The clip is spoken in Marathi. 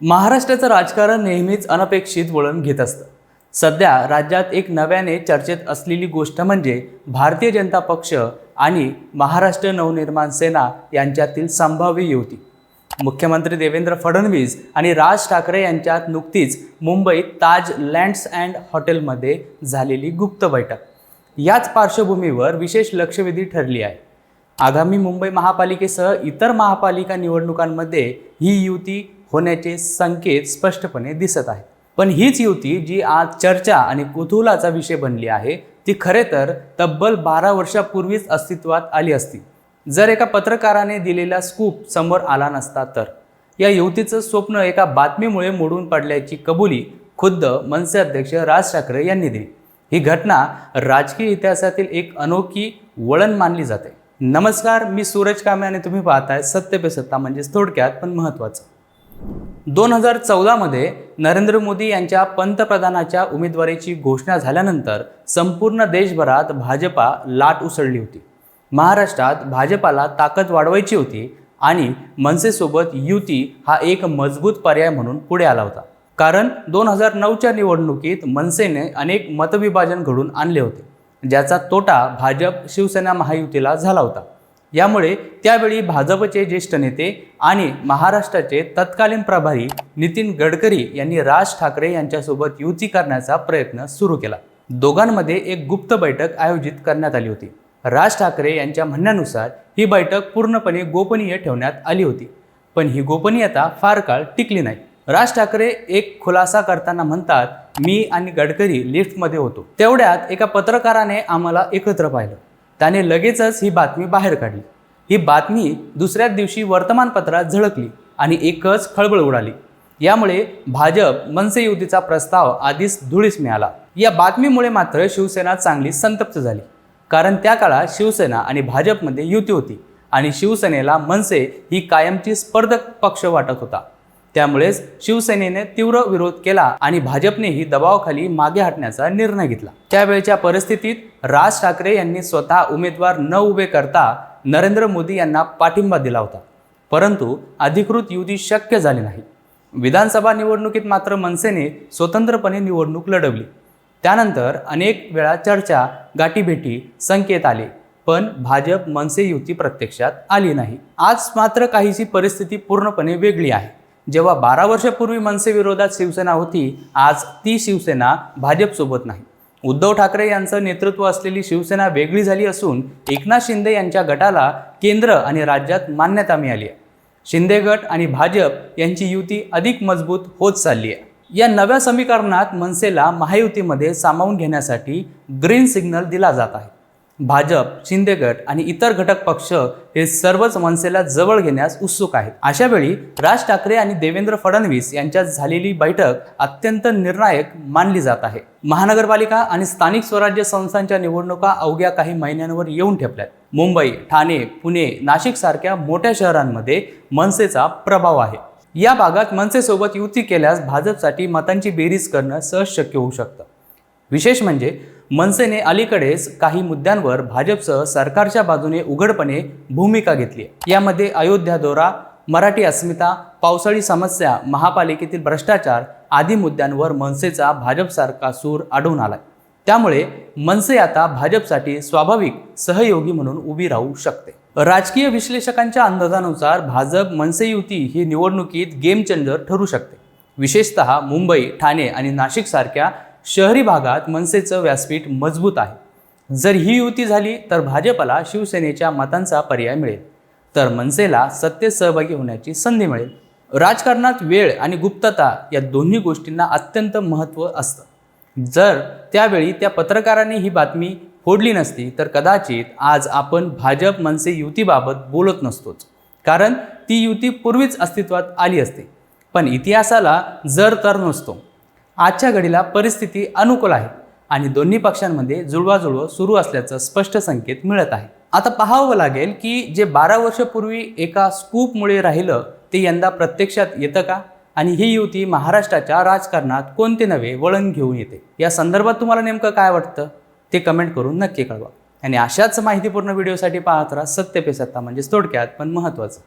महाराष्ट्राचं राजकारण नेहमीच अनपेक्षित वळण घेत असतं. सध्या राज्यात एक नव्याने चर्चेत असलेली गोष्ट म्हणजे भारतीय जनता पक्ष आणि महाराष्ट्र नवनिर्माण सेना यांच्यातील संभाव्य युती. मुख्यमंत्री देवेंद्र फडणवीस आणि राज ठाकरे यांच्यात नुकतीच मुंबईत ताज लँड्स अँड हॉटेलमध्ये झालेली गुप्त बैठक. याच पार्श्वभूमीवर विशेष लक्षवेधी ठरली आहे. आगामी मुंबई महापालिकेसह इतर महापालिका निवडणुकांमध्ये ही युती होण्याचे संकेत स्पष्टपणे दिसत आहेत. पण हीच युती जी आज चर्चा आणि कुतूहलाचा विषय बनली आहे ती खरे तर तब्बल बारा वर्षापूर्वीच अस्तित्वात आली असती. जर एका पत्रकाराने दिलेला स्कूप समोर आला नसता तर. या युतीचं स्वप्न एका बातमीमुळे मोडून पडल्याची कबुली खुद्द मनसे अध्यक्ष राज ठाकरे यांनी दिली. ही घटना राजकीय इतिहासातील एक अनोखी वळण मानली जाते. नमस्कार मी सूरज कामे आणि तुम्ही पाहताय सत्य पे सत्ता म्हणजेच थोडक्यात पण महत्त्वाचं. दोन हजार चौदामध्ये नरेंद्र मोदी यांच्या पंतप्रधानाच्या उमेदवारीची घोषणा झाल्यानंतर संपूर्ण देशभरात भाजपा लाट उसळली होती. महाराष्ट्रात भाजपाला ताकद वाढवायची होती आणि मनसेसोबत युती हा एक मजबूत पर्याय म्हणून पुढे आला होता. कारण दोन हजार नऊच्या निवडणुकीत मनसेने अनेक मतविभाजन घडून आणले होते ज्याचा तोटा भाजप शिवसेना महायुतीला झाला होता. यामुळे त्यावेळी भाजपचे ज्येष्ठ नेते आणि महाराष्ट्राचे तत्कालीन प्रभारी नितीन गडकरी यांनी राज ठाकरे यांच्यासोबत युती करण्याचा प्रयत्न सुरू केला. दोघांमध्ये एक गुप्त बैठक आयोजित करण्यात आली होती. राज ठाकरे यांच्या म्हणण्यानुसार ही बैठक पूर्णपणे गोपनीय ठेवण्यात आली होती. पण ही गोपनीयता फार काळ टिकली नाही. राज ठाकरे एक खुलासा करताना म्हणतात मी आणि गडकरी लिफ्टमध्ये होतो. तेवढ्यात एका पत्रकाराने आम्हाला एकत्र पाहिलं. त्याने लगेचच ही बातमी बाहेर काढली. ही बातमी दुसऱ्याच दिवशी वर्तमानपत्रात झळकली आणि एकच खळबळ उडाली. यामुळे भाजप मनसे युतीचा प्रस्ताव आधीच धुळीस मिळाला या बातमीमुळे मात्र शिवसेना चांगली संतप्त झाली. कारण त्या काळात शिवसेना आणि भाजपमध्ये युती होती आणि शिवसेनेला मनसे ही कायमची स्पर्धक पक्ष वाटत होता. त्यामुळेच शिवसेनेने तीव्र विरोध केला आणि भाजपनेही दबावाखाली मागे हटण्याचा निर्णय घेतला. त्यावेळच्या परिस्थितीत राज ठाकरे यांनी स्वतः उमेदवार न उभे करता नरेंद्र मोदी यांना पाठिंबा दिला होता. परंतु अधिकृत युती शक्य झाली नाही. विधानसभा निवडणुकीत मात्र मनसेने स्वतंत्रपणे निवडणूक लढवली. त्यानंतर अनेक वेळा चर्चा गाठीभेटी संकेत आले. पण भाजप मनसे युती प्रत्यक्षात आली नाही. आज मात्र काहीशी परिस्थिती पूर्णपणे वेगळी आहे. जेव्हा बारा वर्षापूर्वी मनसे विरोधात शिवसेना होती आज ती शिवसेना भाजपसोबत नाही. उद्धव ठाकरे यांचं नेतृत्व असलेली शिवसेना वेगळी झाली असून एकनाथ शिंदे यांच्या गटाला केंद्र आणि राज्यात मान्यता मिळाली आहे. शिंदे गट आणि भाजप यांची युती अधिक मजबूत होत चालली आहे. या नव्या समीकरणात मनसेला महायुतीमध्ये सामावून घेण्यासाठी ग्रीन सिग्नल दिला जात आहे. भाजप शिंदे गट आणि इतर घटक पक्ष हे सर्वच मनसेला जवळ घेण्यास उत्सुक आहेत. अशा वेळी राज ठाकरे आणि देवेंद्र फडणवीस यांच्यात झालेली बैठक अत्यंत निर्णायक मानली जात आहे. महानगरपालिका आणि स्थानिक स्वराज्य संस्थांच्या निवडणुका अवघ्या काही महिन्यांवर येऊन ठेपल्यात. मुंबई ठाणे पुणे नाशिक सारख्या मोठ्या शहरांमध्ये मनसेचा प्रभाव आहे. या भागात मनसेसोबत युती केल्यास भाजपसाठी मतांची बेरीज करणं सहज शक्य होऊ शकतं. विशेष म्हणजे मनसेने अलीकडेच काही मुद्द्यांवर भाजपसह सरकारच्या बाजूने उघडपणे भूमिका घेतली यामध्ये अयोध्या दौरा मराठी अस्मिता पावसाळी समस्या महापालिकेतील भ्रष्टाचार आदी मुद्द्यांवर मनसेचा भाजपसारखा सूर आढळून आलाय. त्यामुळे मनसे आता भाजपसाठी स्वाभाविक सहयोगी म्हणून उभी राहू शकते. राजकीय विश्लेषकांच्या अंदाजानुसार भाजप मनसे युती ही निवडणुकीत गेम चेंजर ठरू शकते. विशेषतः मुंबई ठाणे आणि नाशिक सारख्या शहरी भागात मनसेचं व्यासपीठ मजबूत आहे. जर ही युती झाली तर भाजपला शिवसेनेच्या मतांचा पर्याय मिळेल. तर मनसेला सत्तेत सहभागी होण्याची संधी मिळेल. राजकारणात वेळ आणि गुप्तता या दोन्ही गोष्टींना अत्यंत महत्त्व असतं. जर त्यावेळी त्या पत्रकाराने ही बातमी फोडली नसती तर कदाचित आज आपण भाजप मनसे युतीबाबत बोलत नसतोच. कारण ती युती पूर्वीच अस्तित्वात आली असते. पण इतिहासाला जर तर नसतो. आजच्या घडीला परिस्थिती अनुकूल आहे आणि दोन्ही पक्षांमध्ये जुळवाजुळव सुरू असल्याचं स्पष्ट संकेत मिळत आहे. आता पाहावं लागेल की जे बारा वर्षापूर्वी एका स्कूपमुळे राहिलं ते यंदा प्रत्यक्षात येतं का? आणि ही युती महाराष्ट्राच्या राजकारणात कोणते नवे वळण घेऊन येते? या संदर्भात तुम्हाला नेमकं काय वाटतं? ते कमेंट करून नक्की कळवा. आणि अशाच माहितीपूर्ण व्हिडिओसाठी पाहत राहा सत्य पे सत्ता म्हणजेच थोडक्यात पण महत्त्वाचं.